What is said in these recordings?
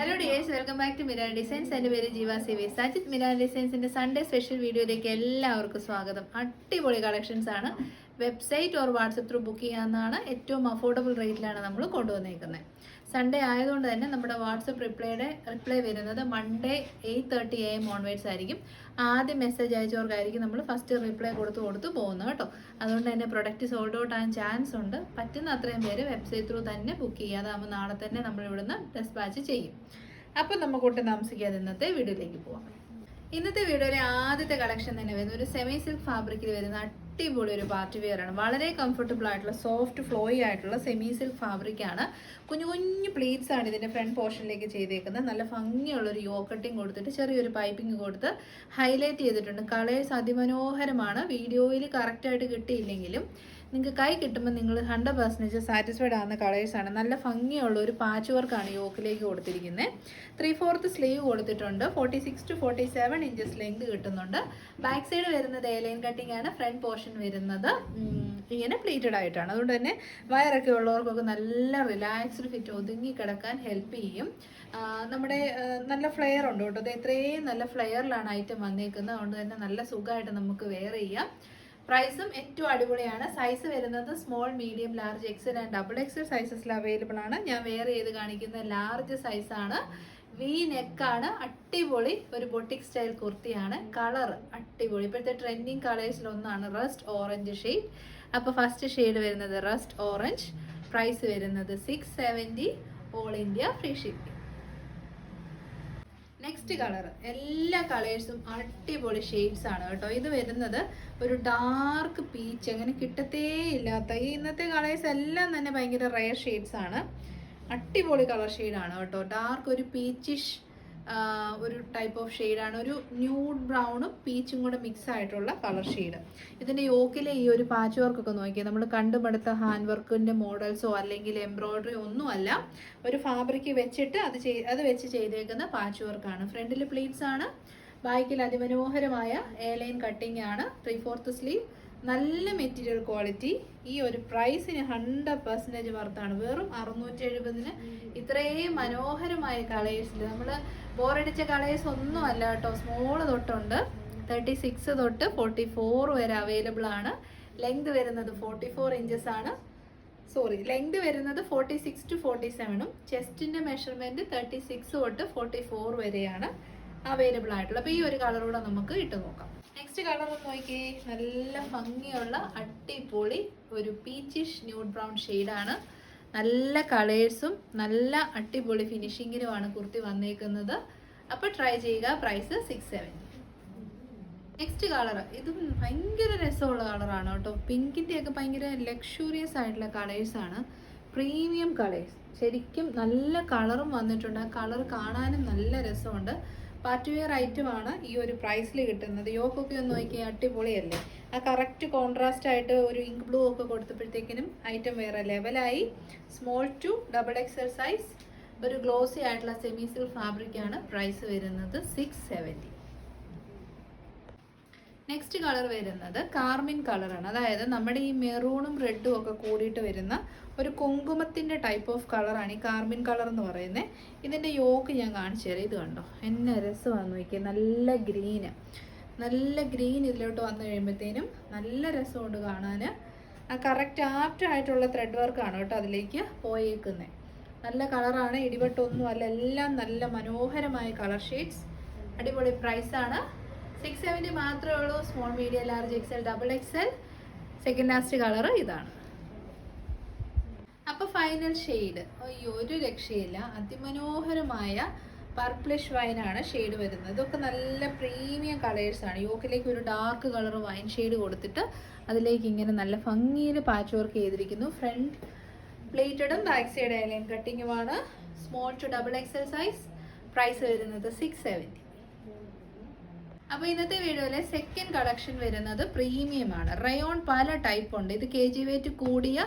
Hello dears welcome back to Miran designs എന്റെ പേര് Jeeva C V Sajith Miran ഡിസൈൻസിന്റെ സൺഡേ സ്പെഷ്യൽ വീഡിയോയിലേക്ക് എല്ലാവർക്കും സ്വാഗതം. അടിപൊളി കളക്ഷൻസ് ആണ്. Website or WhatsApp through book ചെയ്യാവുന്നതാണ്. ഏറ്റവും അഫോർഡബിൾ റേറ്റിലാണ് നമ്മൾ കൊണ്ടുവന്നേക്കുന്നത് സൺഡേ ആയതുകൊണ്ട് തന്നെ നമ്മുടെ വാട്സപ്പ് റിപ്ലൈയുടെ റിപ്ലൈ വരുന്നത് Monday eight thirty A M onwards ആയിരിക്കും. ആദ്യം മെസ്സേജ് അയച്ചവർക്കായിരിക്കും നമ്മൾ ഫസ്റ്റ് റിപ്ലൈ കൊടുത്തു കൊടുത്ത് പോകുന്നത് കേട്ടോ. അതുകൊണ്ട് തന്നെ പ്രൊഡക്റ്റ് സോൾഡ് ഔട്ട് ആകാൻ ചാൻസ് ഉണ്ട്. പറ്റുന്ന അത്രയും പേര് വെബ്സൈറ്റ് ത്രൂ തന്നെ ബുക്ക് ചെയ്യുക. അതാകുമ്പോൾ നാളെ തന്നെ നമ്മൾ ഇവിടുന്ന് ഡെസ്പാച്ച് ചെയ്യും. അപ്പം നമുക്കൊട്ട് താമസിക്കാതെ ഇന്നത്തെ വീഡിയോയിലേക്ക് പോവാം. ഇന്നത്തെ വീഡിയോയിലെ ആദ്യത്തെ കളക്ഷൻ തന്നെ വരുന്ന ഒരു സെമി സിൽക്ക് ഫാബ്രിക്കിൽ വരുന്ന അടിപൊളി ഒരു പാർട്ടി വെയർ ആണ്. വളരെ കംഫർട്ടബിൾ ആയിട്ടുള്ള സോഫ്റ്റ് ഫ്ലോയി ആയിട്ടുള്ള സെമി സിൽക്ക് ഫാബ്രിക് ആണ്. കുഞ്ഞു കുഞ്ഞു പ്ലീറ്റ്സ് ആണ് ഇതിന്റെ ഫ്രണ്ട് പോർഷനിലേക്ക് ചെയ്തേക്കുന്നത്. നല്ല ഭംഗിയുള്ള ഒരു യോക്കട്ടിങ് കൊടുത്തിട്ട് ചെറിയൊരു പൈപ്പിംഗ് കൊടുത്ത് ഹൈലൈറ്റ് ചെയ്തിട്ടുണ്ട്. കളേഴ്സ് അതിമനോഹരമാണ്. വീഡിയോയിൽ കറക്റ്റായിട്ട് കിട്ടിയില്ലെങ്കിലും നിങ്ങൾക്ക് കൈ കിട്ടുമ്പോൾ നിങ്ങൾ ഹൺഡ്രഡ് പെർസെന്റേജ് സാറ്റിസ്ഫൈഡ് ആകുന്ന കളേഴ്സാണ് നല്ല ഭംഗിയുള്ള ഒരു പാച്ച് വർക്കാണ് യോക്കിലേക്ക് കൊടുത്തിരിക്കുന്നത് ത്രീ ഫോർത്ത് സ്ലീവ് കൊടുത്തിട്ടുണ്ട്. Forty six to forty seven inches length കിട്ടുന്നുണ്ട്. ബാക്ക് സൈഡ് വരുന്നത് ലൈൻ കട്ടിംഗ് ആണ്. ഫ്രണ്ട് പോർഷൻ വരുന്നത് ഇങ്ങനെ പ്ലേറ്റഡ് ആയിട്ടാണ്. അതുകൊണ്ട് തന്നെ വയറൊക്കെ ഉള്ളവർക്കൊക്കെ നല്ല റിലാക്സ്ഡ് ഫിറ്റ് ഒതുങ്ങി കിടക്കാൻ ഹെൽപ്പ് ചെയ്യും. നമ്മുടെ നല്ല ഫ്ലെയർ ഉണ്ട് കേട്ടോ. അത് ഇത്രയും നല്ല ഫ്ലെയറിലാണ് ഐറ്റം വന്നേക്കുന്നത്. അതുകൊണ്ട് തന്നെ നല്ല സുഖമായിട്ട് നമുക്ക് വെയർ ചെയ്യാം. പ്രൈസും ഏറ്റവും അടിപൊളിയാണ്. സൈസ് വരുന്നത് small medium large XL and double XL സൈസസിൽ available ആണ്. ഞാൻ വെയർ ചെയ്ത് കാണിക്കുന്ന ലാർജ് സൈസാണ് വി നെക്കാണ് അടിപൊളി ഒരു ബൊട്ടിക് സ്റ്റൈൽ കുർത്തിയാണ് കളർ അടിപൊളി. ഇപ്പോഴത്തെ ട്രെൻഡിങ് കളേഴ്സിൽ ഒന്നാണ് റസ്റ്റ് ഓറഞ്ച് ഷെയ്ഡ് അപ്പോൾ ഫസ്റ്റ് ഷെയ്ഡ് വരുന്നത് റസ്റ്റ് ഓറഞ്ച് പ്രൈസ് വരുന്നത് six seventy all India free shipping next colour എല്ലാ കളേഴ്സും അടിപൊളി ഷെയ്ഡ്സ് ആണ് കേട്ടോ. ഇത് വരുന്നത് ഒരു ഡാർക്ക് പീച്ച് അങ്ങനെ കിട്ടത്തേ ഇല്ലാത്ത ഈ ഇന്നത്തെ കളേഴ്സ് എല്ലാം തന്നെ ഭയങ്കര റയർ ഷെയ്ഡ്സ് ആണ്. അടിപൊളി കളർ ഷെയ്ഡാണ് കേട്ടോ. ഡാർക്ക് ഒരു പീച്ചിഷ് ഒരു ടൈപ്പ് ഓഫ് ഷെയ്ഡാണ് ഒരു ന്യൂഡ് ബ്രൗണും പീച്ചും കൂടെ മിക്സ് ആയിട്ടുള്ള കളർ ഷെയ്ഡ് ഇതിന്റെ യോക്കിലെ ഈ ഒരു പാച്ച് വർക്കൊക്കെ നോക്കിയാൽ നമ്മൾ കണ്ടുപടുത്ത ഹാൻഡ് വർക്കിന്റെ മോഡൽസോ അല്ലെങ്കിൽ എംബ്രോയ്ഡറി ഒന്നുമല്ല. ഒരു ഫാബ്രിക് വെച്ചിട്ട് അത് ചെയ് അത് വെച്ച് ചെയ്തേക്കുന്ന പാച്ച് വർക്കാണ് ഫ്രണ്ടിൽ പ്ലീറ്റ്സ് ആണ്. ബാക്കിൽ അതിമനോഹരമായ എ ലൈൻ കട്ടിംഗ് ആണ്. ത്രീ ഫോർത്ത് സ്ലീവ് നല്ല മെറ്റീരിയൽ ക്വാളിറ്റി ഈ ഒരു പ്രൈസിന് ഹൺഡ്രഡ് പെർസെന്റേജ് വർത്താണ് വെറും അറുന്നൂറ്റി എഴുപതിന് ഇത്രയും മനോഹരമായ കളേഴ്സിൽ നമ്മൾ ബോറടിച്ച കളേഴ്സ് ഒന്നും അല്ല കേട്ടോ. സ്മോൾ തൊട്ടുണ്ട്. തേർട്ടി സിക്സ് തൊട്ട് ഫോർട്ടി ഫോർ വരെ അവൈലബിൾ ആണ്. ലെങ്ത് വരുന്നത് ഫോർട്ടി ഫോർ ഇഞ്ചസ് ആണ്. സോറി ലെങ്ത് വരുന്നത് ഫോർട്ടി സിക്സ് ടു ഫോർട്ടി സെവനും ചെസ്റ്റിന്റെ മെഷർമെന്റ് തേർട്ടി സിക്സ് തൊട്ട് ഫോർട്ടി ഫോർ വരെയാണ് അവൈലബിൾ ആയിട്ടുള്ളത്. അപ്പോൾ ഈ ഒരു കളർ നമുക്ക് ഇട്ട് നോക്കാം. നെക്സ്റ്റ് കളർ ഒന്ന് നോക്കിയേ. നല്ല ഭംഗിയുള്ള അടിപൊളി ഒരു പീച്ചിഷ് ന്യൂഡ് ബ്രൗൺ ഷെയ്ഡാണ് നല്ല കളേഴ്സും നല്ല അടിപൊളി ഫിനിഷിങ്ങിലുമാണ് കുർത്തി വന്നേക്കുന്നത്. അപ്പോൾ ട്രൈ ചെയ്യുക. Price six seventy next colour ഇതും ഭയങ്കര രസമുള്ള കളറാണ് കേട്ടോ. പിങ്കിന്റെ ഒക്കെ ഭയങ്കര ലക്ഷൂറിയസ് ആയിട്ടുള്ള കളേഴ്സാണ് പ്രീമിയം കളേഴ്സ് ശരിക്കും നല്ല കളറും വന്നിട്ടുണ്ട്. ആ കളർ കാണാനും നല്ല രസമുണ്ട്. പാർട്ടി വെയർ ഐറ്റമാണ് ഈ ഒരു പ്രൈസിൽ കിട്ടുന്നത്. യോക്കൊക്കെ ഒന്ന് നോക്കിയാൽ അടിപൊളിയല്ലേ? ആ കറക്റ്റ് കോൺട്രാസ്റ്റ് ആയിട്ട് ഒരു ഇങ്ക് ബ്ലൂ ഒക്കെ കൊടുത്തപ്പോഴത്തേക്കിനും ഐറ്റം വേറെ ലെവലായി small to double XL size ഒരു ഗ്ലോസി ആയിട്ടുള്ള സെമി സിൽക്ക് ഫാബ്രിക് ആണ്. പ്രൈസ് വരുന്നത് സിക്സ് സെവന്റി നെക്സ്റ്റ് കളർ വരുന്നത് കാർമിൻ കളറാണ് അതായത് നമ്മുടെ ഈ മെറൂണും റെഡും ഒക്കെ കൂടിയിട്ട് വരുന്ന ഒരു കുങ്കുമത്തിന്റെ ടൈപ്പ് ഓഫ് കളറാണ് ഈ കാർമിൻ കളർ എന്ന് പറയുന്നത് ഇതിന്റെ യോക്ക് ഞാൻ കാണിച്ചു തരാം. ഇത് കണ്ടോ? എന്നെ വന്നു നോക്കിയത് നല്ല ഗ്രീന് നല്ല ഗ്രീൻ ഇതിലോട്ട് വന്നു കഴിയുമ്പോഴത്തേനും നല്ല രസമുണ്ട് കാണാൻ ആ കറക്റ്റ് ആപ്റ്റ് ആയിട്ടുള്ള ത്രെഡ് വർക്കാണ് കേട്ടോ അതിലേക്ക് പോയേക്കുന്നത് നല്ല കളറാണ് ഇടിവെട്ടൊന്നും അല്ല എല്ലാം നല്ല മനോഹരമായ കളർ ഷെയ്ഡ്സ് അടിപൊളി പ്രൈസാണ് സിക്സ് സെവന്റി മാത്രമേ ഉള്ളൂ. Small medium large XL double XL second last colour ഇതാണ്. അപ്പോൾ ഫൈനൽ ഷെയ്ഡ് അയ്യോ ഒരു രക്ഷയില്ല. അതിമനോഹരമായ പർപ്പിളിഷ് വൈനാണ് ഷെയ്ഡ് വരുന്നത്. ഇതൊക്കെ നല്ല പ്രീമിയം കളേഴ്സാണ് യോക്കിലേക്ക് ഒരു ഡാർക്ക് കളർ വൈൻ ഷെയ്ഡ് കൊടുത്തിട്ട് അതിലേക്ക് ഇങ്ങനെ നല്ല ഭംഗിയിൽ പാച്ച് വർക്ക് ചെയ്തിരിക്കുന്നു. ഫ്രണ്ട് പ്ലേറ്റഡും ബാക്ക് സൈഡ് ആയാലും കട്ടിങ്ങുമാണ് small to double XL size price വരുന്നത് സിക്സ് സെവന്റി അപ്പോൾ ഇന്നത്തെ വീഡിയോയിലെ സെക്കൻഡ് കളക്ഷൻ വരുന്നത് പ്രീമിയം ആണ്. റയോൺ പല ടൈപ്പ് ഉണ്ട്. ഇത് കെ ജി വെയിറ്റ് കൂടിയ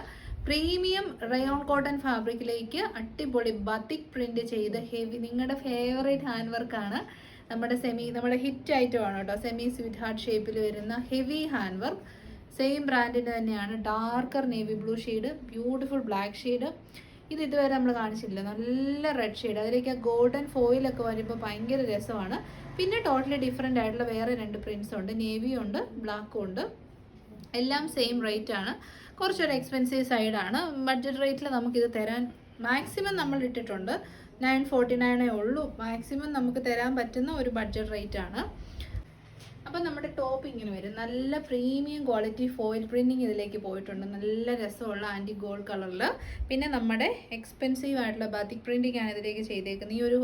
പ്രീമിയം റയോൺ കോട്ടൺ ഫാബ്രിക്കിലേക്ക് അടിപൊളി ബത്തിക് പ്രിന്റ് ചെയ്ത് ഹെവി നിങ്ങളുടെ ഫേവറേറ്റ് ഹാൻഡ് വർക്കാണ് നമ്മുടെ സെമി നമ്മുടെ ഹിറ്റ് ഐറ്റം ആണ് കേട്ടോ സെമി സ്വീറ്റ് ഹാർട്ട് ഷേപ്പിൽ വരുന്ന ഹെവി ഹാൻഡ് വർക്ക് സെയിം ബ്രാൻഡിന്റെ തന്നെയാണ് darker navy blue shade beautiful black shade ഇത് ഇതുവരെ നമ്മൾ കാണിച്ചില്ല നല്ല റെഡ് ഷെയ്ഡ് അതിലേക്ക് ആ ഗോൾഡൻ ഫോയിലൊക്കെ വരുമ്പോൾ ഭയങ്കര രസമാണ്. പിന്നെ ടോട്ടലി ഡിഫറെന്റ് ആയിട്ടുള്ള വേറെ രണ്ട് പ്രിൻസ് ഉണ്ട്. നേവിയും ഉണ്ട് ബ്ലാക്കും ഉണ്ട്. എല്ലാം സെയിം റേറ്റ് ആണ്. കുറച്ചൊരു എക്സ്പെൻസീവ് സൈഡാണ് ബഡ്ജറ്റ് റേറ്റിൽ നമുക്കിത് തരാൻ മാക്സിമം നമ്മൾ ഇട്ടിട്ടുണ്ട്. നയൻ ഫോർട്ടി നയനേ ഉള്ളൂ. മാക്സിമം നമുക്ക് തരാൻ പറ്റുന്ന ഒരു ബഡ്ജറ്റ് റേറ്റ് ആണ്. അപ്പം നമ്മുടെ ടോപ്പ് ഇങ്ങനെ വരും. നല്ല പ്രീമിയം ക്വാളിറ്റി ഫോയിൽ പ്രിന്റിങ് ഇതിലേക്ക് പോയിട്ടുണ്ട്. നല്ല രസമുള്ള ആന്റി ഗോൾഡ് കളറിൽ പിന്നെ നമ്മുടെ എക്സ്പെൻസീവ് ആയിട്ടുള്ള ബാത്തിക് പ്രിന്റിംഗ് ആണ് ഇതിലേക്ക് ചെയ്തേക്കുന്നത്. ഈ ഒരു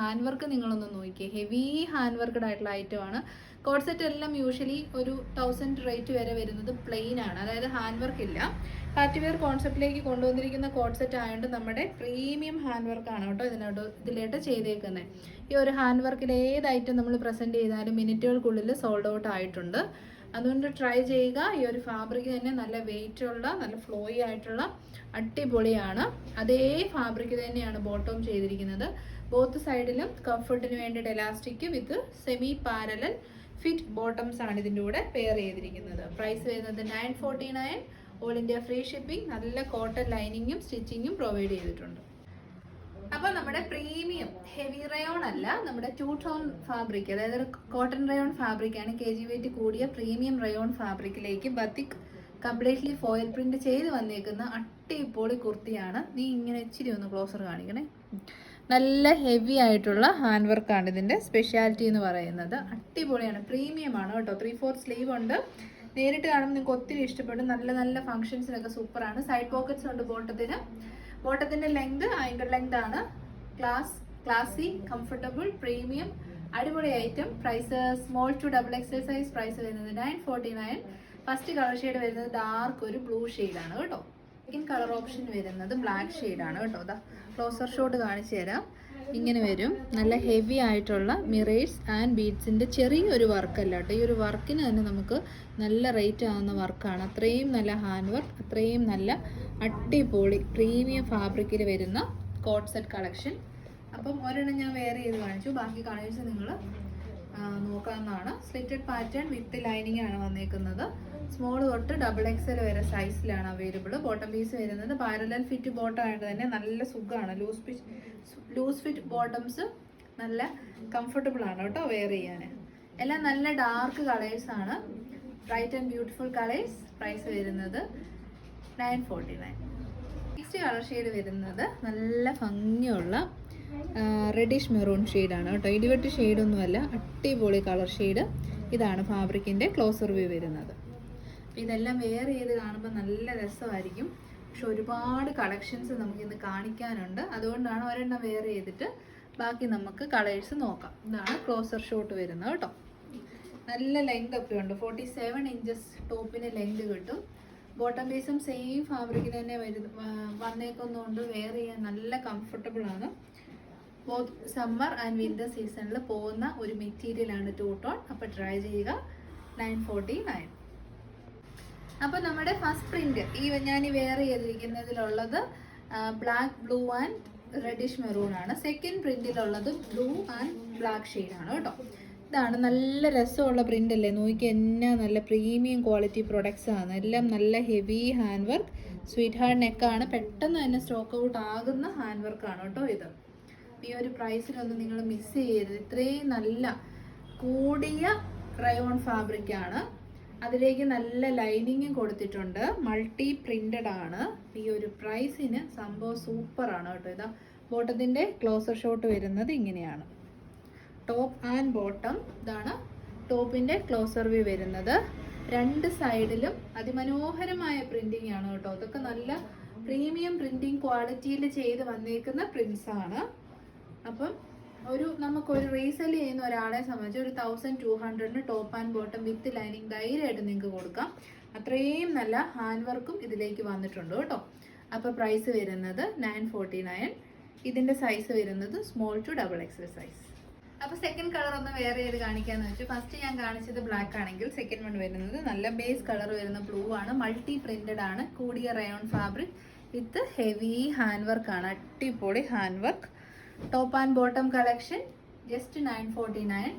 ഹാൻഡ് വർക്ക് നിങ്ങളൊന്ന് നോക്കിയേ. ഹെവി ഹാൻഡ് വർക്കഡ് ആയിട്ടുള്ള ഐറ്റമാണ് കോഡ് സെറ്റ് എല്ലാം യൂഷ്വലി ഒരു തൗസൻഡ് റേറ്റ് വരെ വരുന്നത് പ്ലെയിൻ ആണ്. അതായത് ഹാൻഡ് വർക്ക് ഇല്ല. പാർട്ടി വെയർ കോൺസെപ്റ്റിലേക്ക് കൊണ്ടുവന്നിരിക്കുന്ന കോഡ് ആയതുകൊണ്ട് നമ്മുടെ പ്രീമിയം ഹാൻഡ് വർക്കാണ് കേട്ടോ ഇതിനോട് ഇതിലോട്ട് ചെയ്തേക്കുന്നത് ഈ ഒരു ഹാൻഡ് വർക്കിൽ ഏത് ഐറ്റം നമ്മൾ പ്രസന്റ് ചെയ്താലും മിനിറ്റുകൾക്കുള്ളിൽ സോൾഡ് ഔട്ട് ആയിട്ടുണ്ട്. അതുകൊണ്ട് ട്രൈ ചെയ്യുക. ഈ ഒരു ഫാബ്രിക് തന്നെ നല്ല വെയിറ്റ് ഉള്ള നല്ല ഫ്ലോയി ആയിട്ടുള്ള അടിപൊളിയാണ്. അതേ ഫാബ്രിക് തന്നെയാണ് ബോട്ടം ചെയ്തിരിക്കുന്നത്. ബോത്ത് സൈഡിലും കംഫർട്ടിന് വേണ്ടിയിട്ട് elastic with semi parallel fit bottoms ആണ് ഇതിന്റെ കൂടെ പെയർ ചെയ്തിരിക്കുന്നത്. പ്രൈസ് വരുന്നത് nine forty nine all India free shipping നല്ല കോട്ടൺ ലൈനിങ്ങും സ്റ്റിച്ചിങ്ങും പ്രൊവൈഡ് ചെയ്തിട്ടുണ്ട്. അപ്പോൾ നമ്മുടെ പ്രീമിയം ഹെവി റയോൺ അല്ല നമ്മുടെ ടൂ ടോൺ ഫാബ്രിക് അതായത് കോട്ടൺ റയോൺ ഫാബ്രിക് ആണ് കെ ജി വെയിറ്റ് കൂടിയ പ്രീമിയം റയോൺ ഫാബ്രിക്കിലേക്ക് ബത്തിക് കംപ്ലീറ്റ്ലി ഫോയിൽ പ്രിന്റ് ചെയ്ത് വന്നേക്കുന്ന അട്ടിപ്പൊളി കുർത്തിയാണ്. നീ ഇങ്ങനെ ഇച്ചിരി ഒന്ന് ക്ലോസർ കാണിക്കണേ. നല്ല ഹെവി ആയിട്ടുള്ള ഹാൻഡ് വർക്കാണ് ഇതിന്റെ സ്പെഷ്യാലിറ്റി എന്ന് പറയുന്നത്. അടിപൊളിയാണ് പ്രീമിയം ആണ് കേട്ടോ. ത്രീ ഫോർ സ്ലീവ് ഉണ്ട്. നേരിട്ട് കാണുമ്പോൾ നിങ്ങൾക്ക് ഒത്തിരി ഇഷ്ടപ്പെടും. നല്ല നല്ല ഫംഗ്ഷൻസിനൊക്കെ സൂപ്പറാണ് സൈഡ് പോക്കറ്റ്സ് ഉണ്ട് ബോട്ടത്തിന് ബോട്ടത്തിന്റെ ലെങ്ത് ആങ്കിൾ ലെങ്ത് ആണ്. ക്ലാസ് ക്ലാസി കംഫർട്ടബിൾ പ്രീമിയം അടിപൊളി item price small to double XL size price വരുന്നത് nine forty nine first colour shade വരുന്നത് ഡാർക്ക് ഒരു ബ്ലൂ ആണ് കേട്ടോ. സെക്കൻഡ് കളർ ഓപ്ഷൻ വരുന്നത് ബ്ലാക്ക് ആണ് കേട്ടോ. അതാ ക്ലോസർ ഷോട്ട് കാണിച്ചു തരാം. ഇങ്ങനെ വരും. നല്ല ഹെവി ആയിട്ടുള്ള മിറേഴ്സ് ആൻഡ് ബീഡ്സിന്റെ ചെറിയൊരു വർക്കല്ല കേട്ടോ. ഈ ഒരു വർക്കിന് തന്നെ നമുക്ക് നല്ല റേറ്റ് ആവുന്ന വർക്കാണ് അത്രയും നല്ല ഹാൻഡ് വർക്ക് അത്രയും നല്ല അടിപൊളി പ്രീമിയം ഫാബ്രിക്കിൽ വരുന്ന കോട്ട് സെറ്റ് കളക്ഷൻ അപ്പം ഒരെണ്ണം ഞാൻ വേറെ ചെയ്ത് കാണിച്ചു. ബാക്കി കളേഴ്സ് നിങ്ങൾ നോക്കാവുന്നതാണ്. സ്ലിറ്റഡ് പാറ്റേൺ വിത്ത് ലൈനിങ് ആണ് വന്നേക്കുന്നത്. സ്മോൾ തൊട്ട് ഡബിൾ എക്സൽ വരെ സൈസിലാണ് അവൈലബിൾ ബോട്ടം പീസ് വരുന്നത് പാരലൽ ഫിറ്റ് ബോട്ടം ആയിട്ട് തന്നെ നല്ല സുഖമാണ് loose fit loose fit bottoms നല്ല കംഫർട്ടബിൾ ആണ് കേട്ടോ വെയർ ചെയ്യാൻ എല്ലാം നല്ല ഡാർക്ക് കളേഴ്സ് ആണ്. Bright and beautiful colours price വരുന്നത് nine forty nine next colour shade വരുന്നത് നല്ല ഭംഗിയുള്ള റെഡിഷ് മെറൂൺ ഷെയ്ഡാണ് കേട്ടോ. ഇടിവെട്ട് ഷെയ്ഡൊന്നുമല്ല അടിപൊളി കളർ ഷെയ്ഡ് ഇതാണ് ഫാബ്രിക്കിന്റെ ക്ലോസർ വ്യൂ വരുന്നത്. ഇതെല്ലാം വെയർ ചെയ്ത് കാണുമ്പോൾ നല്ല രസമായിരിക്കും. പക്ഷെ ഒരുപാട് കളക്ഷൻസ് നമുക്ക് ഇന്ന് കാണിക്കാനുണ്ട്. അതുകൊണ്ടാണ് ഒരെണ്ണം വെയർ ചെയ്തിട്ട് ബാക്കി നമുക്ക് കളേഴ്സ് നോക്കാം. ഇതാണ് ക്ലോസർ ഷോട്ട് വരുന്നത് കേട്ടോ. നല്ല ലെങ്ത് ഒക്കെ ഉണ്ട്. ഫോർട്ടി സെവൻ ഇഞ്ചസ് ടോപ്പിന് ലെങ്ത് കിട്ടും. ബോട്ടം പീസും സെയിം ഫാബ്രിക്കിന് തന്നെ വരുന്ന വന്നേക്കുന്നതുകൊണ്ട് വെയർ ചെയ്യാൻ നല്ല കംഫർട്ടബിൾ ആണ്. സമ്മർ ആൻഡ് വിന്റർ സീസണിൽ പോകുന്ന ഒരു മെറ്റീരിയലാണ് ടൂ ടോൺ അപ്പോൾ ട്രൈ ചെയ്യുക. നയൻ ഫോർട്ടി നയൻ അപ്പോൾ നമ്മുടെ ഫസ്റ്റ് പ്രിന്റ് ഈ ഞാൻ ഈ wear ചെയ്തിരിക്കുന്നതിലുള്ളത് black blue and reddish maroon ആണ്. സെക്കൻഡ് പ്രിന്റിലുള്ളത് ബ്ലൂ ആൻഡ് ബ്ലാക്ക് ഷെയ്ഡാണ് കേട്ടോ. ഇതാണ് നല്ല രസമുള്ള പ്രിന്റ് അല്ലേ? നോക്കി എന്നാ നല്ല പ്രീമിയം ക്വാളിറ്റി പ്രൊഡക്ട്സ് ആണ്. എല്ലാം നല്ല heavy hand work sweetheart നെക്കാണ് പെട്ടെന്ന് തന്നെ സ്റ്റോക്ക് ഔട്ട് ആകുന്ന ഹാൻഡ് വർക്കാണ് കേട്ടോ ഇത്. ഈ ഒരു പ്രൈസിലൊന്നും നിങ്ങൾ മിസ് ചെയ്യരുത്. ഇത്രയും നല്ല കൂടിയ ക്രയോൺ ഫാബ്രിക് ആണ്. അതിലേക്ക് നല്ല ലൈനിങ്ങും കൊടുത്തിട്ടുണ്ട്. മൾട്ടി പ്രിന്റഡ് ആണ് ഈ ഒരു പ്രൈസിന് സംഭവം സൂപ്പർ ആണ് കേട്ടോ. ഇതാ ബോട്ടത്തിന്റെ ക്ലോസർ ഷോട്ട് വരുന്നത് ഇങ്ങനെയാണ്. ടോപ്പ് ആൻഡ് ബോട്ടം ഇതാണ് ടോപ്പിന്റെ ക്ലോസർ വ്യൂ വരുന്നത്. രണ്ട് സൈഡിലും അതിമനോഹരമായ പ്രിന്റിംഗ് ആണ് കേട്ടോ. അതൊക്കെ നല്ല പ്രീമിയം പ്രിന്റിംഗ് ക്വാളിറ്റിയിൽ ചെയ്ത് വന്നേക്കുന്ന ആണ് അപ്പം ഒരു നമുക്ക് ഒരു റീസെൽ ചെയ്യുന്ന ഒരാളെ സംബന്ധിച്ച് ഒരു thousand two ഹൺഡ്രഡിന് top and bottom with lining ധൈര്യമായിട്ട് നിങ്ങൾക്ക് കൊടുക്കാം. അത്രയും നല്ല ഹാൻഡ് വർക്കും ഇതിലേക്ക് വന്നിട്ടുണ്ട് കേട്ടോ. അപ്പോൾ പ്രൈസ് വരുന്നത് നയൻ ഫോർട്ടി നയൻ ഇതിന്റെ സൈസ് വരുന്നത് small to double XL size അപ്പോൾ സെക്കൻഡ് കളർ ഒന്ന് വേറെ ഏത് കാണിക്കാന്ന് വെച്ചു ഫസ്റ്റ് ഞാൻ കാണിച്ചത് ബ്ലാക്ക് ആണെങ്കിൽ സെക്കൻഡ് വൺ വരുന്നത് നല്ല ബേസ് കളർ വരുന്ന ബ്ലൂ ആണ്. മൾട്ടി പ്രിന്റഡ് ആണ്. കൂടിയ rayon fabric with heavy hand work ആണ്. അടിപൊളി hand work top and bottom collection just nine forty nine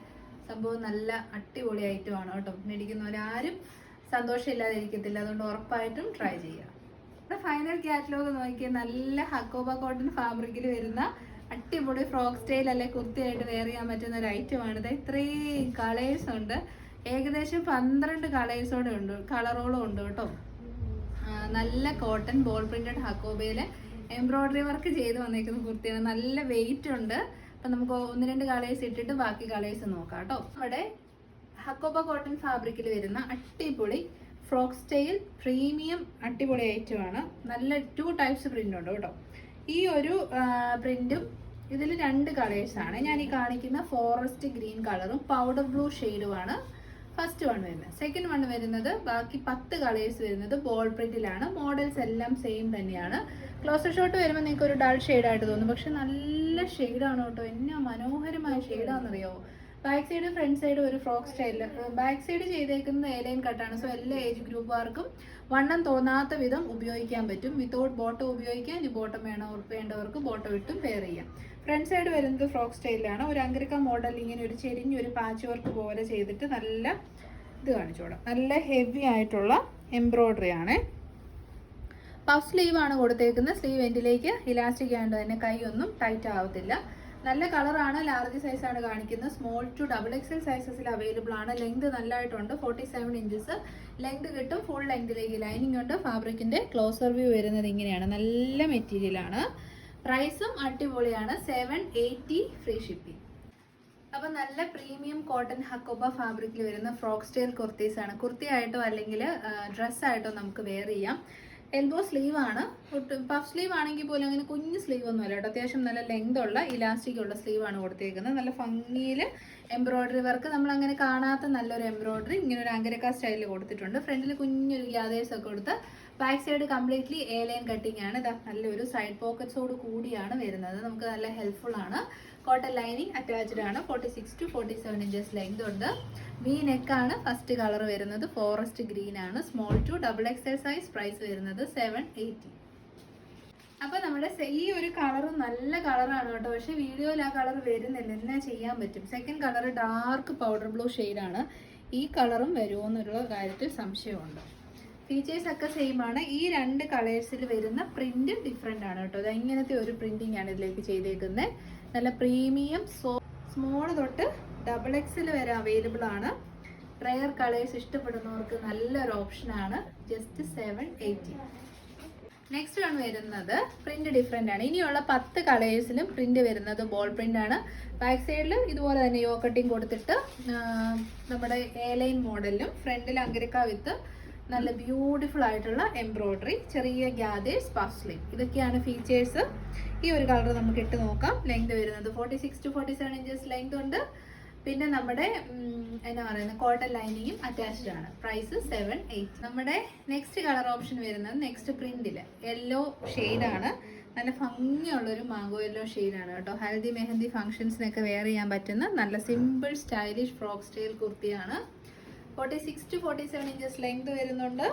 സംഭവം നല്ല അടിപൊളി ഐറ്റം ആണ് കേട്ടോ. മേടിക്കുന്നവരാരും സന്തോഷമില്ലാതിരിക്കത്തില്ല. അതുകൊണ്ട് ഉറപ്പായിട്ടും ട്രൈ ചെയ്യുക ഇവിടെ ഫൈനൽ കാറ്റലോഗ് നോക്കിയാൽ നല്ല ഹക്കോബ കോട്ടൺ ഫാബ്രിക്കിൽ വരുന്ന അടിപൊളി ഫ്രോക്ക് സ്റ്റൈൽ അല്ലെ കുർത്തിയായിട്ട് വെയർ ചെയ്യാൻ പറ്റുന്ന ഒരു ഐറ്റമാണ് ഇത് ഇത്രയും കളേഴ്സ് ഉണ്ട്. ഏകദേശം പന്ത്രണ്ട് കളേഴ്സോടെ ഉണ്ട്. കളറോളം ഉണ്ട് കേട്ടോ. നല്ല കോട്ടൺ ബോൾ പ്രിന്റഡ് ഹക്കോബയിൽ എംബ്രോയിഡറി വർക്ക് ചെയ്ത് വന്നേക്കുന്ന കുർത്തിയാണ്. നല്ല വെയിറ്റ് ഉണ്ട്. അപ്പൊ നമുക്ക് ഒന്ന് രണ്ട് കളേഴ്സ് ഇട്ടിട്ട് ബാക്കി കളേഴ്സ് നോക്കാം കേട്ടോ. നമ്മുടെ ഹക്കോബ കോട്ടൺ ഫാബ്രിക്കിൽ വരുന്ന അടിപൊളി ഫ്രോക്ക് സ്റ്റൈൽ പ്രീമിയം അടിപൊളി ഐറ്റമാണ് നല്ല ടു ടൈപ്സ് പ്രിന്റ് ഉണ്ട് കേട്ടോ. ഈ ഒരു പ്രിന്റും ഇതിൽ രണ്ട് കളേഴ്സാണ് ഞാൻ ഈ കാണിക്കുന്ന ഫോറസ്റ്റ് ഗ്രീൻ കളറും പൗഡർ ബ്ലൂ ഷെയ്ഡുമാണ് ഫസ്റ്റ് വൺ വരുന്നത്. സെക്കൻഡ് വൺ വരുന്നത് ബാക്കി പത്ത് കളേഴ്സ് വരുന്നത് ബോൾ പ്രിന്റിലാണ് മോഡൽസ് എല്ലാം സെയിം തന്നെയാണ്. ക്ലോസർ ഷോട്ട് വരുമ്പോൾ നിങ്ങൾക്ക് ഒരു ഡൾ ആയിട്ട് തോന്നും. പക്ഷെ നല്ല ഷെയ്ഡാണ് കേട്ടോ. എന്നാ മനോഹരമായ ഷെയ്ഡാണെന്നറിയോ ബാക്ക് സൈഡ് ഫ്രണ്ട് സൈഡ് ഒരു ഫ്രോക്ക് സ്റ്റൈലിൽ ബാക്ക് സൈഡ് ചെയ്തേക്കുന്നത് ഏലൈൻ കട്ടാണ് സോ എല്ലാ ഏജ് ഗ്രൂപ്പുകാർക്കും വണ്ണം തോന്നാത്ത വിധം ഉപയോഗിക്കാൻ പറ്റും. വിത്തൗട്ട് ബോട്ടം ഉപയോഗിക്കാൻ ഇനി ബോട്ടം വേണോ വേണ്ടവർക്ക് ബോട്ടം ഇട്ടും പെയർ ചെയ്യാം. ഫ്രണ്ട് സൈഡ് വരുന്നത് ഫ്രോക്ക് സ്റ്റൈലിലാണ്. ഒരു അങ്കരിക്ക മോഡൽ ഇങ്ങനെ ഒരു ചെരിഞ്ഞൊരു പാച്ച് വർക്ക് പോലെ ചെയ്തിട്ട് നല്ല ഇത് കാണിച്ചോളാം നല്ല ഹെവി ആയിട്ടുള്ള എംബ്രോയ്ഡറി ആണ്. പഫ് സ്ലീവ് ആണ് കൊടുത്തേക്കുന്നത്. സ്ലീവ് എൻഡിലേക്ക് ഇലാസ്റ്റിക് ആയതുകൊണ്ട് തന്നെ കൈയൊന്നും ടൈറ്റ് ആവത്തില്ല. നല്ല കളറാണ് ലാർജ് സൈസാണ് കാണിക്കുന്നത്. സ്മോൾ ടു ഡബിൾ എക്സൽ സൈസസിൽ അവൈലബിൾ ആണ്. ലെങ്ത് നല്ലതായിട്ടുണ്ട് ഫോർട്ടി സെവൻ ഇഞ്ചസ് ലെങ്ത് കിട്ടും ഫുൾ ലെങ്തിലേക്ക് ലൈനിങ് ഉണ്ട്. ഫാബ്രിക്കിന്റെ ക്ലോസർ വ്യൂ വരുന്നത് ഇങ്ങനെയാണ്. നല്ല മെറ്റീരിയൽ ആണ്. പ്രൈസും അടിപൊളിയാണ്. സെവൻ എയ്റ്റി ഫ്രീ ഷിപ്പിംഗ് അപ്പൊ നല്ല പ്രീമിയം കോട്ടൺ ഹക്കോബ ഫാബ്രിക്കിൽ വരുന്ന ഫ്രോക്ക് സ്റ്റൈൽ കുർത്തീസ് ആണ്. കുർത്തിയായിട്ടോ അല്ലെങ്കിൽ ഡ്രസ്സായിട്ടോ നമുക്ക് വെയർ ചെയ്യാം. എൽബോ സ്ലീവ് ആണ്. പഫ് സ്ലീവ് ആണെങ്കിൽ പോലും അങ്ങനെ കുഞ്ഞ് സ്ലീവ് ഒന്നും അല്ല കേട്ടോ. അത്യാവശ്യം നല്ല ലെങ്ത് ഉള്ള ഇലാസ്റ്റിക് ഉള്ള സ്ലീവ് ആണ് കൊടുത്തേക്കുന്നത്. നല്ല ഭംഗിയിൽ എംബ്രോയിഡറി വർക്ക് നമ്മൾ അങ്ങനെ കാണാത്ത നല്ലൊരു എംബ്രോയിഡറി ഇങ്ങനെ ഒരു അങ്കരക്ക സ്റ്റൈലിൽ കൊടുത്തിട്ടുണ്ട്. ഫ്രണ്ടിൽ കുഞ്ഞൊരു ഗ്യാദേഴ്സ് ഒക്കെ കൊടുത്ത് back side completely A line cutting ആണ്. ഇതാ നല്ലൊരു സൈഡ് പോക്കറ്റ്സോട് കൂടിയാണ് വരുന്നത്. നമുക്ക് നല്ല ഹെൽപ്ഫുൾ ആണ്. കോട്ടൺ ലൈനിങ് അറ്റാച്ച്ഡ് ആണ്. Forty six to forty seven inches length ഉണ്ട് വി നെക്കാണ് ഫസ്റ്റ് കളർ വരുന്നത് ഫോറസ്റ്റ് ഗ്രീൻ ആണ്. Small to double XL size price വരുന്നത് സെവൻ എയ്റ്റി അപ്പൊ നമ്മുടെ ഈ ഒരു കളർ നല്ല കളറാണ് കേട്ടോ. പക്ഷെ വീഡിയോയിൽ ആ കളർ വരുന്നില്ല. എന്നാ ചെയ്യാൻ പറ്റും? Second colour dark powder blue ആണ്. ഈ കളറും വരുമോ എന്നുള്ള കാര്യത്തിൽ സംശയമുണ്ട്. ഫീച്ചേഴ്സ് ഒക്കെ സെയിം ആണ്. ഈ രണ്ട് കളേഴ്സിൽ വരുന്ന പ്രിന്റ് ഡിഫറെന്റ് ആണ് കേട്ടോ. ഇങ്ങനത്തെ ഒരു പ്രിന്റിംഗ് ആണ് ഇതിലേക്ക് ചെയ്തേക്കുന്നത് നല്ല പ്രീമിയം സോ സ്മോൾ തൊട്ട് ഡബിൾ എക്സിൽ വരെ അവൈലബിൾ ആണ്. റയർ കളേഴ്സ് ഇഷ്ടപ്പെടുന്നവർക്ക് നല്ലൊരു ഓപ്ഷൻ ആണ്. ജസ്റ്റ് സെവൻ എയ്റ്റി നെക്സ്റ്റ് ആണ് വരുന്നത് പ്രിന്റ് ഡിഫറെന്റ് ആണ്. ഇനിയുള്ള പത്ത് കളേഴ്സിലും പ്രിന്റ് വരുന്നത് ബോൾ പ്രിന്റ് ആണ്. ബാക്ക് സൈഡിൽ ഇതുപോലെ തന്നെ യോ കട്ടിങ് കൊടുത്തിട്ട് നമ്മുടെ നമ്മുടെ ലൈൻ മോഡലിലും ഫ്രണ്ടിൽ അങ്കരിക്ക വിത്ത് നല്ല ബ്യൂട്ടിഫുൾ ആയിട്ടുള്ള എംബ്രോയ്ഡറി ചെറിയ ഗ്യാദേഴ്സ് പഫ് ഇതൊക്കെയാണ് ഫീച്ചേഴ്സ് ഈ ഒരു കളർ നമുക്ക് ഇട്ട് നോക്കാം. ലെങ്ത് വരുന്നത് forty six to forty seven inches length ഉണ്ട്. പിന്നെ നമ്മുടെ എന്നാ പറയുന്നത് കോട്ടൺ ലൈനിങ്ങും അറ്റാച്ച്ഡ് ആണ്. പ്രൈസ് സെവൻ എയ്റ്റ് നമ്മുടെ നെക്സ്റ്റ് കളർ ഓപ്ഷൻ വരുന്നത് നെക്സ്റ്റ് പ്രിന്റിൽ യെല്ലോ ആണ്. നല്ല ഭംഗിയുള്ളൊരു മാംഗോ യെല്ലോ ആണ് കേട്ടോ. ഹൽദി മെഹന്തി ഫംഗ്ഷൻസിനൊക്കെ വെയർ ചെയ്യാൻ പറ്റുന്ന നല്ല സിമ്പിൾ സ്റ്റൈലിഷ് ഫ്രോക്ക് സ്റ്റൈൽ കുർത്തിയാണ്. Forty six to forty seven inches length വരുന്നുണ്ട്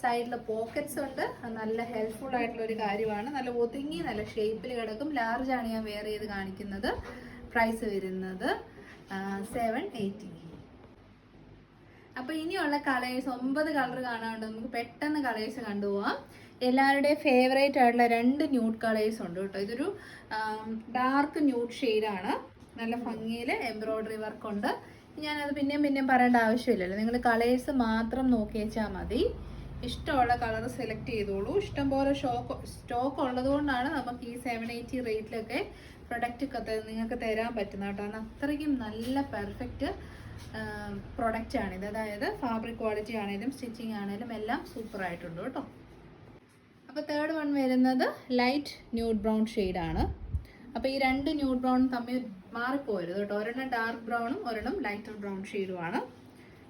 സൈഡിൽ പോക്കറ്റ്സ് ഉണ്ട് നല്ല ഹെൽപ്ഫുൾ ആയിട്ടുള്ള ഒരു കാര്യമാണ്. നല്ല ഒതുങ്ങി നല്ല ഷേപ്പിൽ കിടക്കും. ലാർജ് ആണ് ഞാൻ വെയർ ചെയ്ത് കാണിക്കുന്നത്. പ്രൈസ് വരുന്നത് സെവൻ എയ്റ്റി അപ്പൊ ഇനിയുള്ള കളേഴ്സ് ഒമ്പത് കളർ കാണാണ്ട് നമുക്ക് പെട്ടെന്ന് കളേഴ്സ് കണ്ടുപോവാം. എല്ലാവരുടെയും ഫേവറേറ്റ് ആയിട്ടുള്ള രണ്ട് ന്യൂഡ് കളേഴ്സ് ഉണ്ട് കേട്ടോ. ഇതൊരു ഡാർക്ക് ന്യൂഡ് ഷെയ്ഡാണ് നല്ല ഭംഗിയിൽ എംബ്രോയ്ഡറി വർക്ക് ഉണ്ട്. ഞാനത് പിന്നെയും പിന്നെയും പറയേണ്ട ആവശ്യമില്ലല്ലോ. നിങ്ങൾ കളേഴ്സ് മാത്രം നോക്കിയേച്ചാൽ മതി. ഇഷ്ടമുള്ള കളർ സെലക്ട് ചെയ്തോളൂ. ഇഷ്ടംപോലെ ഷോക്ക് സ്റ്റോക്ക് ഉള്ളതുകൊണ്ടാണ് നമുക്ക് ഈ സെവൻ എയ്റ്റി റേറ്റിലൊക്കെ പ്രൊഡക്റ്റ് നിങ്ങൾക്ക് തരാൻ പറ്റുന്ന കേട്ടോ. കാരണം അത്രയ്ക്കും നല്ല പെർഫെക്റ്റ് പ്രൊഡക്റ്റ് ആണിത്. അതായത് ഫാബ്രിക് ക്വാളിറ്റി ആണെങ്കിലും സ്റ്റിച്ചിങ് ആണെങ്കിലും എല്ലാം സൂപ്പർ ആയിട്ടുണ്ട് കേട്ടോ. അപ്പോൾ തേർഡ് വൺ വരുന്നത് ലൈറ്റ് ന്യൂഡ് ബ്രൗൺ ആണ്. അപ്പോൾ ഈ രണ്ട് ന്യൂഡ് ബ്രൗൺ തമ്മിൽ മാറിപ്പോരുത് കേട്ടോ. ഒരെണ്ണം ഡാർക്ക് ബ്രൗണും ഒരെണ്ണം ലൈറ്റർ ബ്രൗൺ ഷെയ്ഡുമാണ്.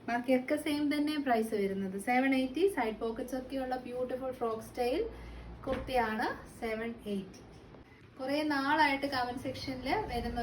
ബാക്കിയൊക്കെ സെയിം തന്നെ പ്രൈസ് വരുന്നത്. സെവൻ എയ്റ്റി സൈഡ് പോക്കറ്റ്സ് ഒക്കെയുള്ള ബ്യൂട്ടിഫുൾ ഫ്രോക്ക് സ്റ്റൈൽ കുർത്തിയാണ് സെവൻ എയ്റ്റി കുറേ നാളായിട്ട് കമന്റ് സെക്ഷനിൽ വരുന്ന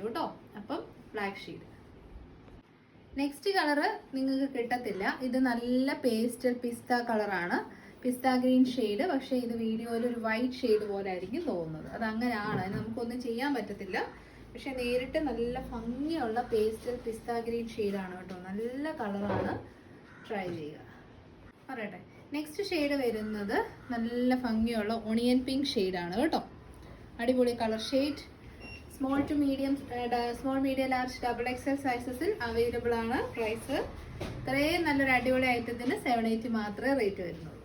പറ്റും കേട്ടോ അപ്പം ബ്ലാക്ക് ഷെയ്ഡ് നെക്സ്റ്റ് കളറ് നിങ്ങൾക്ക് കിട്ടത്തില്ല. ഇത് നല്ല പേസ്റ്റൽ പിസ്ത കളറാണ് പിസ്ത ഗ്രീൻ ഷെയ്ഡ് പക്ഷേ ഇത് വീഡിയോയിൽ ഒരു വൈറ്റ് ഷെയ്ഡ് പോലെ ആയിരിക്കും തോന്നുന്നത്. അത് അങ്ങനെയാണ്. നമുക്കൊന്നും ചെയ്യാൻ പറ്റത്തില്ല. പക്ഷെ നേരിട്ട് നല്ല ഭംഗിയുള്ള പേസ്റ്റൽ പിസ്ത ഗ്രീൻ ഷെയ്ഡാണ് കേട്ടോ. നല്ല കളറാണ് ട്രൈ ചെയ്യുക. പറയട്ടെ. നെക്സ്റ്റ് ഷെയ്ഡ് വരുന്നത് നല്ല ഭംഗിയുള്ള ഒണിയൻ പിങ്ക് ഷെയ്ഡാണ് കേട്ടോ. അടിപൊളി colour shade small to medium small medium large double XL സൈസസിൽ available ആണ് പ്രൈസ് ഇത്രയും നല്ലൊരു അടിപൊളി ഐറ്റത്തിന് സെവൻ എയ്റ്റി മാത്രമേ റേറ്റ് വരുന്നുള്ളൂ.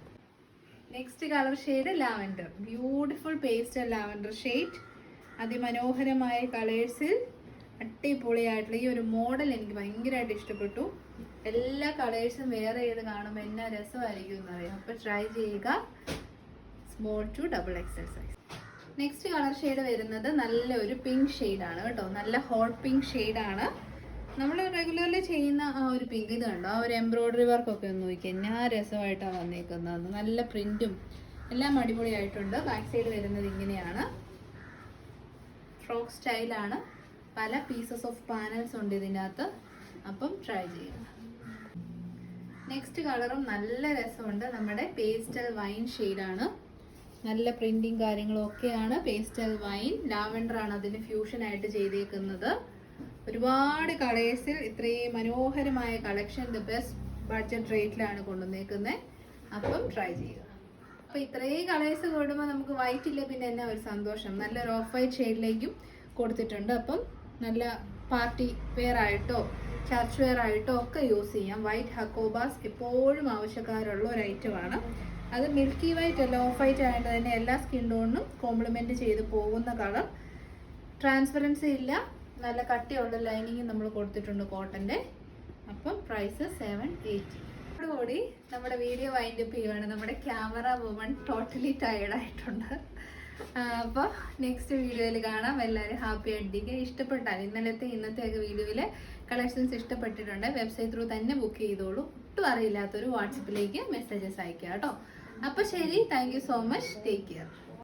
Next colour shade lavender beautiful pastel lavender shade അതിമനോഹരമായ കളേഴ്സിൽ അടിപൊളിയായിട്ടുള്ള ഈ ഒരു മോഡൽ എനിക്ക് ഭയങ്കരമായിട്ട് ഇഷ്ടപ്പെട്ടു. എല്ലാ കളേഴ്സും വേറെ ചെയ്ത് കാണുമ്പോൾ എന്നാ രസമായിരിക്കും എന്നറിയാം. അപ്പോൾ ട്രൈ ചെയ്യുക. Small to double XL size next colour shade വരുന്നത് നല്ല ഒരു പിങ്ക് ആണ് കേട്ടോ. നല്ല ഹോട്ട് പിങ്ക് ആണ്. നമ്മൾ റെഗുലർലി ചെയ്യുന്ന ആ ഒരു പിങ്ക് ഇത് കണ്ടോ? ആ ഒരു വർക്ക് വർക്കൊക്കെ ഒന്ന് നോക്കി എന്നാ രസമായിട്ടാണ് വന്നേക്കുന്നത്. നല്ല പ്രിന്റും എല്ലാം അടിപൊളിയായിട്ടുണ്ട്. ബാക്ക് സൈഡ് വരുന്നത് ഇങ്ങനെയാണ്. ഫ്രോക്ക് സ്റ്റൈലാണ് പല പീസസ് ഓഫ് പാനൽസ് ഉണ്ട് ഇതിനകത്ത്. അപ്പം ട്രൈ ചെയ്യുക. നെക്സ്റ്റ് കളറും നല്ല രസമുണ്ട്. നമ്മുടെ പേസ്റ്റൽ വൈൻ ഷെയ്ഡാണ് നല്ല പ്രിന്റിങ് കാര്യങ്ങളും ഒക്കെയാണ് പേസ്റ്റൽ വൈൻ. ലാവൻഡർ ആണ് അതിന് ഫ്യൂഷൻ ആയിട്ട് ചെയ്തേക്കുന്നത്. ഒരുപാട് കളേഴ്സിൽ ഇത്രയും മനോഹരമായ കളക്ഷൻ ദ ബെസ്റ്റ് ബഡ്ജറ്റ് റേറ്റിലാണ് കൊണ്ടുവന്നേക്കുന്നത് അപ്പം ട്രൈ ചെയ്യുക. അപ്പോൾ ഇത്രയും കളേഴ്സ് കൊടുമ്പോൾ നമുക്ക് വൈറ്റ് ഇല്ല പിന്നെ എന്നാ ഒരു സന്തോഷം. നല്ലൊരു ഓഫ് വൈറ്റ് ഷെയ്ഡിലേക്കും കൊടുത്തിട്ടുണ്ട്. അപ്പം നല്ല പാർട്ടി വെയർ ആയിട്ടോ ചർച്ച് വെയർ ആയിട്ടോ ഒക്കെ യൂസ് ചെയ്യാം. വൈറ്റ് ഹക്കോബാസ് എപ്പോഴും ആവശ്യക്കാരുള്ള ഒരു ഐറ്റമാണ് അത് മിൽക്കി വൈറ്റ് അല്ല ഓഫ് വൈറ്റ് ആയതുകൊണ്ട് തന്നെ എല്ലാ സ്കിൻ ടോണിനും കോംപ്ലിമെന്റ് ചെയ്ത് പോകുന്ന കളർ. ട്രാൻസ്പെറൻസി ഇല്ല. നല്ല കട്ടിയുള്ള ലൈനിങ് നമ്മൾ കൊടുത്തിട്ടുണ്ട് കോട്ടന്റെ അപ്പം പ്രൈസ് സെവൻ എയ്റ്റി കൂടി നമ്മുടെ വീഡിയോ വൈൻഡപ്പ് ചെയ്യുവാണ്. നമ്മുടെ ക്യാമറ വുമൺ ടോട്ടലി ടയേർഡ് ആയിട്ടുണ്ട്. അപ്പോൾ നെക്സ്റ്റ് വീഡിയോയിൽ കാണാം. എല്ലാവരും ഹാപ്പി ആയിട്ടിരിക്കുക ഇഷ്ടപ്പെട്ടാൽ ഇന്നലത്തെ ഇന്നത്തെ ഒക്കെ വീഡിയോയിൽ കളക്ഷൻസ് ഇഷ്ടപ്പെട്ടിട്ടുണ്ട്. വെബ്സൈറ്റ് ത്രൂ തന്നെ ബുക്ക് ചെയ്തോളൂ. ഒട്ടും അറിയില്ലാത്തൊരു വാട്സപ്പിലേക്ക് മെസ്സേജസ് അയക്കുക കേട്ടോ. അപ്പോൾ ശരി thank so much take care